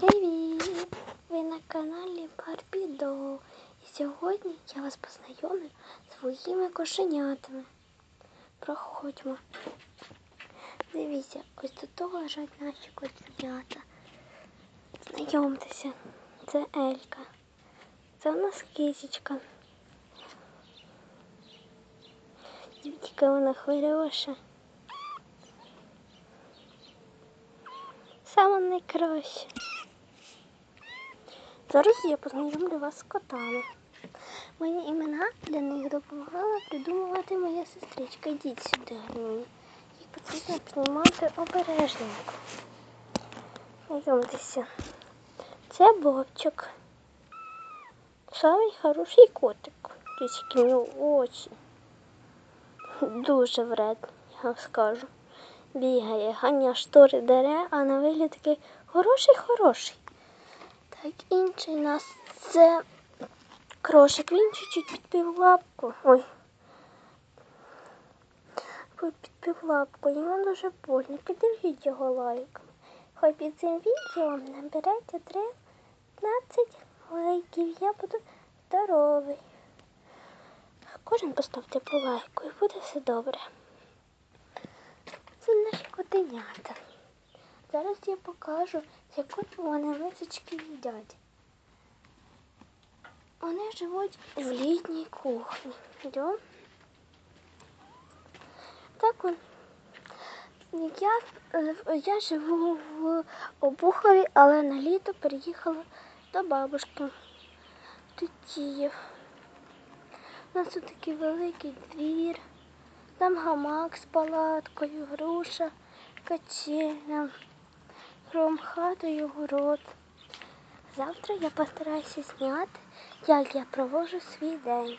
Привіт! Ви на каналі Барбідо. І сьогодні я вас познайомлю з своїми кошенятами. Проходьмо. Дивіться, ось тут лежать наші кошенята. Знайомтеся, це Елька. Це у нас кисечка. Дівчинка вона хвилюша. Саме найкраще. Зараз я познайомлю вас з котами. Мої імена для них допомагала придумувати моя сестричка. Йдіть сюди, гарні. Їх потрібно приймати обережненько. Знайомтеся. Це Бобчик. Самий хороший котик. Тільки в нього очі. Дуже вредний, я вам скажу. Бігає, ганя штори дере, а на вигляд такий хороший-хороший. Так, інший у нас це крошик. Він чуть-чуть підпив лапку. Ой. Підпив лапку, йому дуже больно. Піддержіть його лайком. Хай під цим відео наберете 13 лайків. Я буду здоровий. Кожен поставте по лайку і буде все добре. Це наші котенята. Зараз я покажу, яку вони мисочки їдять. Вони живуть в літній кухні. Йдем. Так он. Я, я живу в Обухові, але на літо переїхала до бабушки Тетіїв. У нас тут такий великий двір. Там гамак з палаткою, груша, качеля, кром і город. Завтра я постараюся зняти, як я провожу свій день.